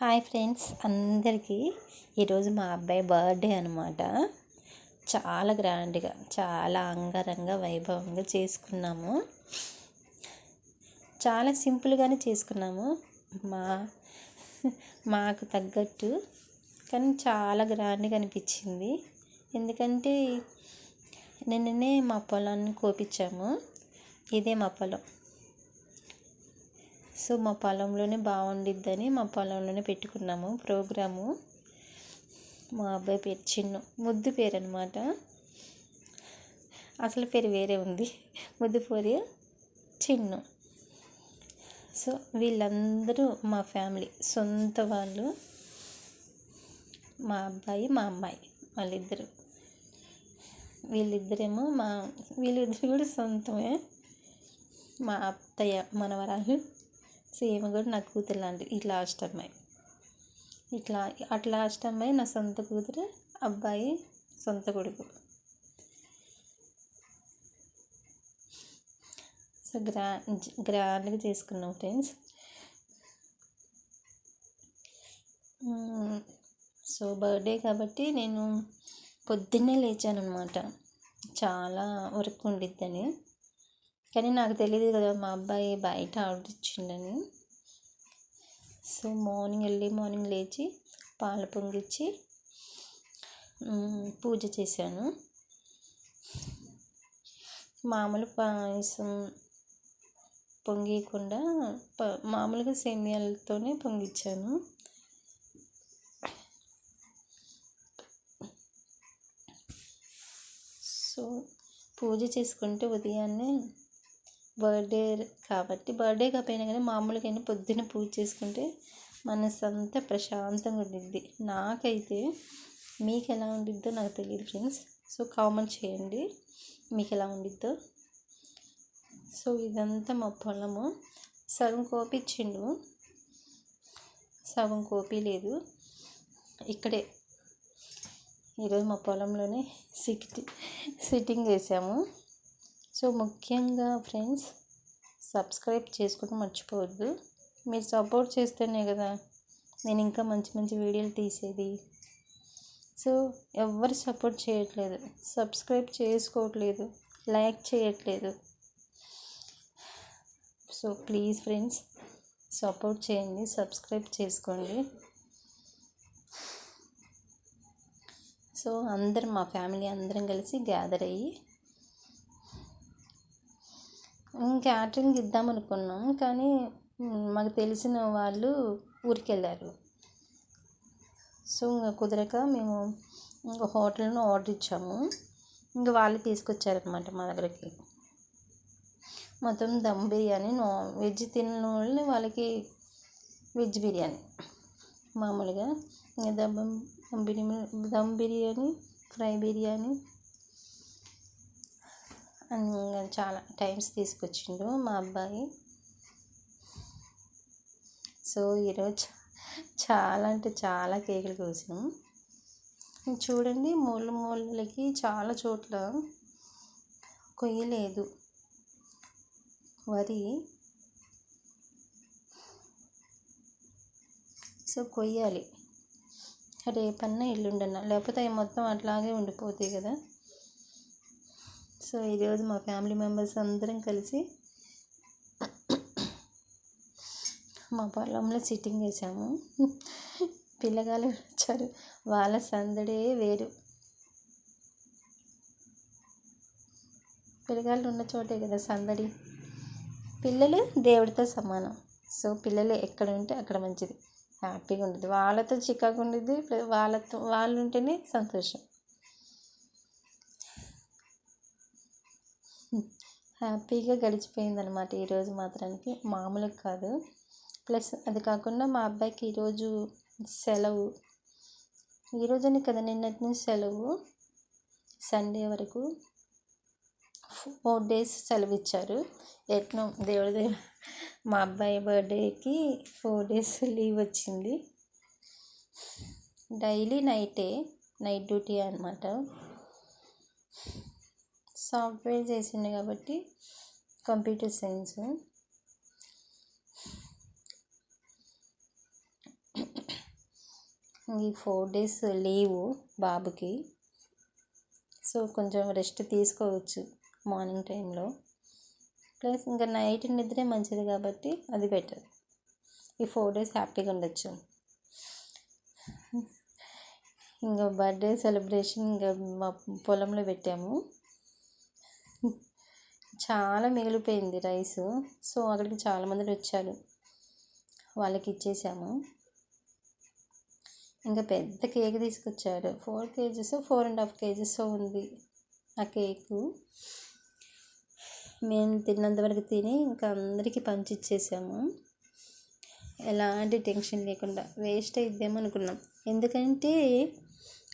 Hi friends అందరికీ ఈరోజు మా అబ్బాయి బర్త్డే అనమాట చాలా గ్రాండ్గా చాలా అంగరంగ వైభవంగా చేసుకున్నాము. చాలా సింపుల్గానే చేసుకున్నాము. మా మాకు తగ్గట్టు కానీ చాలా గ్రాండ్గా అనిపించింది. ఎందుకంటే నిన్ననే మా పొలాన్ని కోపించాము. ఇదే మా పొలం. సో మా పొలంలోనే బాగుండిద్దని మా పొలంలోనే పెట్టుకున్నాము. ప్రోగ్రాము. మా అబ్బాయి పేరు చిన్ను. ముద్దు పేరు అనమాట అసలు పేరు వేరే ఉంది. ముద్దు పేరు చిన్ను. సో వీళ్ళందరూ మా ఫ్యామిలీ. సొంత వాళ్ళు. మా అబ్బాయి మా అమ్మాయి వాళ్ళిద్దరు. వీళ్ళిద్దరేమో మా వీళ్ళిద్దరు కూడా సొంతమే. మా అత్తయ్య మనవరాలు సేమ్ కూడా నా కూతురు లాంటిది. ఇట్లా అష్టమ్మాయి అమ్మాయి. ఇట్లా అట్లా అష్టమ్మాయి అమ్మాయి నా సొంత కూతురు అబ్బాయి సొంత కొడుకు. సో గ్రా గ్రాండ్గా చేసుకున్నాం ఫ్రెండ్స్. సో బర్త్డే కాబట్టి నేను పొద్దున్నే లేచాను అనమాట చాలా వర్క్ ఉండిద్దని. కానీ నాకు తెలియదు కదా మా అబ్బాయి బయట ఆర్డర్ ఇచ్చిండని. సో మార్నింగ్ ఎర్లీ మార్నింగ్ లేచి పాల పొంగిచ్చి పూజ చేశాను. మామూలు పాయసం పొంగియకుండా మామూలుగా సేమియాలతోనే పొంగిచ్చాను. సో పూజ చేసుకుంటే ఉదయాన్నే బర్త్డే కాబట్టి బర్త్డే కాకపోయినా కానీ మామూలుగా పొద్దున్న పూజ చేసుకుంటే మనసు అంతా ప్రశాంతంగా ఉండిద్ది. నాకైతే మీకు ఎలా ఉండిద్దో నాకు తెలియదు ఫ్రెండ్స్. సో కామెంట్ చేయండి. మీకు ఎలా ఉండిద్దో. సో ఇదంతా మా పొలము. సగం కోపిచ్చిండు సగం కోపి లేదు. ఇక్కడే. ఈరోజు మా పొలంలోనే సిట్ సిట్టింగ్ వేసాము. సో ముఖ్యంగా ఫ్రెండ్స్ సబ్స్క్రైబ్ చేసుకోవడం మర్చిపోవద్దు. మీరు సపోర్ట్ చేస్తేనే కదా నేను ఇంకా మంచి మంచి వీడియోలు తీసేది. సో ఎవరు సపోర్ట్ చేయట్లేదు. సబ్స్క్రైబ్ చేసుకోవట్లేదు. లైక్ చేయట్లేదు. సో ప్లీజ్ ఫ్రెండ్స్ సపోర్ట్ చేయండి సబ్స్క్రైబ్ చేసుకోండి. సో అందరం మా ఫ్యామిలీ అందరం కలిసి గ్యాదర్ అయ్యి క్యాటరింగ్ ఇద్దాం అనుకున్నాం కానీ మాకు తెలిసిన వాళ్ళు ఊరికి వెళ్ళారు సో ఇంకా కుదరక మేము ఇంకా హోటల్ను ఆర్డర్ ఇచ్చాము. ఇంకా వాళ్ళు తీసుకొచ్చారనమాట మా దగ్గరికి. మొత్తం దమ్ బిర్యానీ నో వెజ్ తిన్న వాళ్ళని వాళ్ళకి వెజ్ బిర్యానీ మామూలుగా. ఇంకా దమ్ బిర్యానీ దమ్ బిర్యానీ ఫ్రై బిర్యానీ చాలా టైమ్స్ తీసుకొచ్చిండు మా అబ్బాయి. సో ఈరోజు చాలా అంటే చాలా కేకులు కోసాం. చూడండి మూల మూలలకి చాలా చోట్ల కొయ్యలేదు వరి. సో కొయ్యాలి. రేపన్నా ఎల్లుండన్నా లేకపోతే అవి మొత్తం అట్లాగే ఉండిపోతాయి కదా. సో ఈరోజు మా ఫ్యామిలీ మెంబర్స్ అందరం కలిసి మా పొలంలో సిట్టింగ్ వేసాము పిల్లగాలు వచ్చారు. వాళ్ళ సందడే వేరు. పిల్లగాళ్ళు ఉన్న చోటే కదా సందడి. పిల్లలు దేవుడితో సమానం. సో పిల్లలు ఎక్కడ ఉంటే అక్కడ మంచిది. హ్యాపీగా ఉంటుంది వాళ్ళతో చికాకు ఉండేది. వాళ్ళతో వాళ్ళు ఉంటేనే సంతోషం. హ్యాపీగా గడిచిపోయింది అనమాట ఈరోజు మాత్రానికి. మామూలుగా కాదు. ప్లస్ అది కాకుండా మా అబ్బాయికి ఈరోజు సెలవు. ఈరోజునే కదా నిన్నటి నుంచి సెలవు. సండే వరకు ఫోర్ డేస్ సెలవు ఇచ్చారు. ఎట్నో దేవుడి మా అబ్బాయి బర్త్డేకి ఫోర్ డేస్ లీవ్ వచ్చింది. డైలీ నైటే నైట్ డ్యూటీ అనమాట సాఫ్ట్వేర్ చేసిండు కాబట్టి కంప్యూటర్ సైన్స్. ఈ ఫోర్ డేస్ లీవు బాబుకి. సో కొంచెం రెస్ట్ తీసుకోవచ్చు మార్నింగ్ టైంలో. ప్లస్ ఇంకా నైట్ నిద్రే మంచిది కాబట్టి అది బెటర్. ఈ ఫోర్ డేస్ హ్యాపీగా ఉండొచ్చు. ఇంకా బర్త్డే సెలబ్రేషన్ ఇంకా మా పొలంలో పెట్టాము. చాలా మిగిలిపోయింది రైస్. సో అక్కడికి చాలామంది వచ్చారు. వాళ్ళకి ఇచ్చేసాము. ఇంకా పెద్ద కేక్ తీసుకొచ్చారు. Four KGs four and half KGs ఉంది ఆ కేకు. మేము తిన్నంత వరకు తిని ఇంకా అందరికీ పంచి ఇచ్చేసాము. ఎలాంటి టెన్షన్ లేకుండా వేస్ట్ అయిద్దేమో అనుకున్నాం. ఎందుకంటే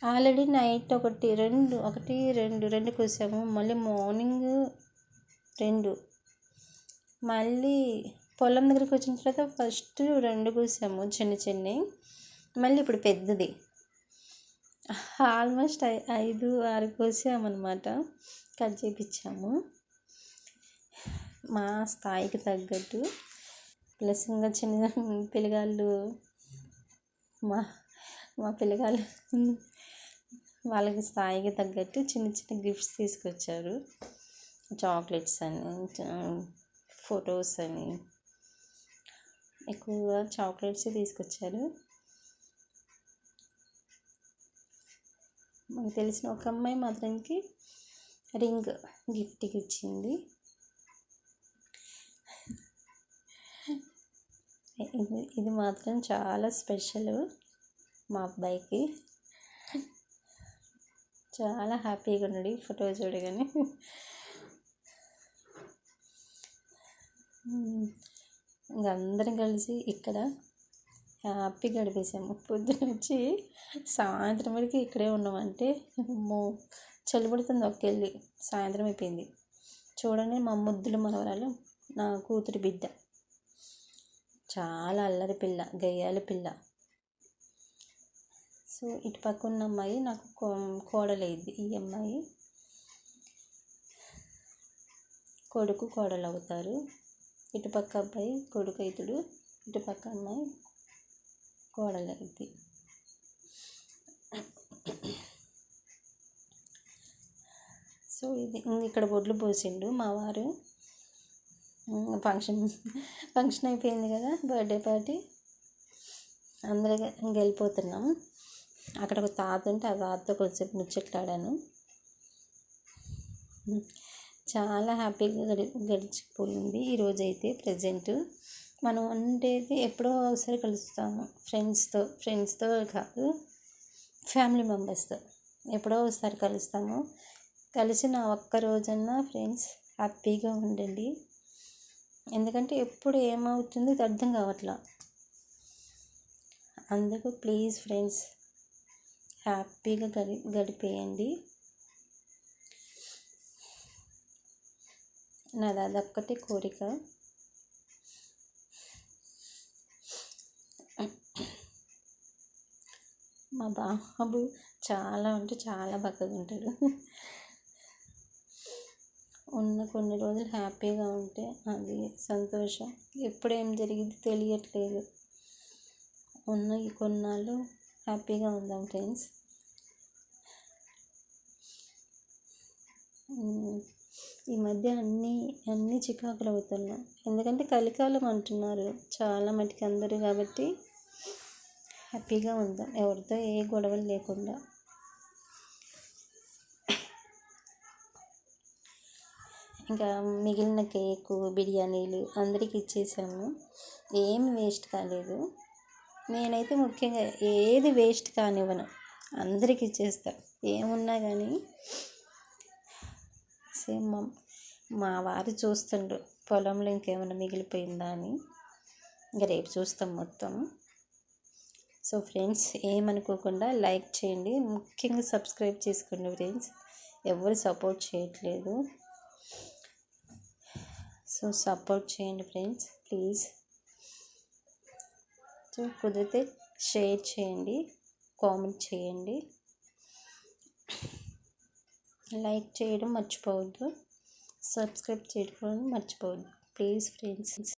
ఆల్రెడీ నైట్ ఒకటి రెండు ఒకటి రెండు రెండు కోసాము. మళ్ళీ మార్నింగ్ రెండు. మళ్ళీ పొలం దగ్గరికి వచ్చిన తర్వాత ఫస్ట్ రెండు కోసాము చిన్న చిన్నవి మళ్ళీ ఇప్పుడు పెద్దది. ఆల్మోస్ట్ ఐదు ఆరు కోసామన్నమాట కట్ చేయించాము మా స్థాయికి తగ్గట్టు. ప్లస్ ఇంకా చిన్న పిల్లగాళ్ళు మా మా పిల్లగాళ్ళు వాళ్ళకి స్థాయికి తగ్గట్టు చిన్న చిన్న గిఫ్ట్స్ తీసుకొచ్చారు. చాక్లెట్స్ అని ఫొటోస్ అని. ఎక్కువగా చాక్లెట్స్ తీసుకొచ్చారు. మనకు తెలిసిన ఒక అమ్మాయి మాత్రానికి రింగ్ గిఫ్ట్కి ఇచ్చింది. ఇది మాత్రం చాలా స్పెషల్ మా అబ్బాయికి. చాలా హ్యాపీగా ఉన్నాడు ఈ ఫోటో చూడగానే. ఇంక అందరం కలిసి ఇక్కడ హ్యాపీ గడిపేసాము. పొద్దున వచ్చి సాయంత్రం వరకు ఇక్కడే ఉన్నామంటే మో చలి పడుతుంది ఒకెళ్ళి సాయంత్రం అయిపోయింది. చూడండి మా ముద్దులు మనవరాలు నా కూతురి బిడ్డ. చాలా అల్లరి పిల్ల గయ్యాలి పిల్ల. సో ఇటు పక్క ఉన్న అమ్మాయి నాకు కోడలైద్ది. ఈ అమ్మాయి కొడుకు కోడలు అవుతారు ఇటుపక్క అబ్బాయి కొడుకు అవుతాడు ఇటుపక్క అమ్మాయి కోడలైద్ది సో ఇది ఇక్కడ బొడ్లు పోసిండు మా వారు. ఫంక్షన్ ఫంక్షన్ అయిపోయింది కదా బర్త్డే పార్టీ. అందరూ వెళ్ళిపోతున్నాం. అక్కడ ఒక తాత ఉంటే ఆ తాతతో కొంచెంసేపు ముచ్చట్లాడాను. చాలా హ్యాపీగా గడి గడిచిపోయింది. ఈరోజైతే ప్రజెంట్ మనం ఉండేది ఎప్పుడో ఒకసారి కలుస్తాము. ఫ్రెండ్స్తో ఫ్రెండ్స్తో కాదు ఫ్యామిలీ మెంబర్స్తో ఎప్పుడో ఒకసారి కలుస్తాము. కలిసిన ఒక్క రోజన్నా ఫ్రెండ్స్ హ్యాపీగా ఉండండి. ఎందుకంటే ఎప్పుడు ఏమవుతుందో అర్థం కావట్లా. అందుకు ప్లీజ్ ఫ్రెండ్స్ హ్యాపీగా గడి గడిపేయండి. నాది అదొక్కటి కోరిక. మా బాబు చాలా అంటే చాలా బక్కగా ఉంటాడు. ఉన్న కొన్ని రోజులు హ్యాపీగా ఉంటే అది సంతోషం. ఎప్పుడు ఏం జరిగింది తెలియట్లేదు. ఉన్న ఈ కొన్నాళ్ళు హ్యాపీగా ఉందాం ఫ్రెండ్స్. ఈ మధ్య అన్నీ అన్నీ చికాకులు అవుతున్నాం ఎందుకంటే కలికాలం అంటున్నారు. చాలా మటుకు అందరూ కాబట్టి హ్యాపీగా ఉందాం. ఎవరితో ఏ గొడవలు లేకుండా. ఇంకా మిగిలిన కేకు బిర్యానీలు అందరికి ఇచ్చేసాము. ఏమి వేస్ట్ కాలేదు. నేనైతే ముఖ్యంగా ఏది వేస్ట్ కానివ్వను. అందరికి ఇచ్చేస్తా. ఏమున్నా కానీ సేమ్ మా మా వారు చూస్తుండ్రు పొలంలో ఇంకేమైనా మిగిలిపోయిందా అని. ఇంకా రేపు చూస్తాం మొత్తం. సో ఫ్రెండ్స్ ఏమనుకోకుండా లైక్ చేయండి. ముఖ్యంగా సబ్స్క్రైబ్ చేసుకోండి ఫ్రెండ్స్. ఎవరు సపోర్ట్ చేయట్లేదు. సో సపోర్ట్ చేయండి ఫ్రెండ్స్ ప్లీజ్. సో కుదిరితే షేర్ చేయండి కామెంట్ చేయండి. లైక్ చేయడం మర్చిపోవద్దు. సబ్స్క్రైబ్ చేయడం మర్చిపోవద్దు. Please friends.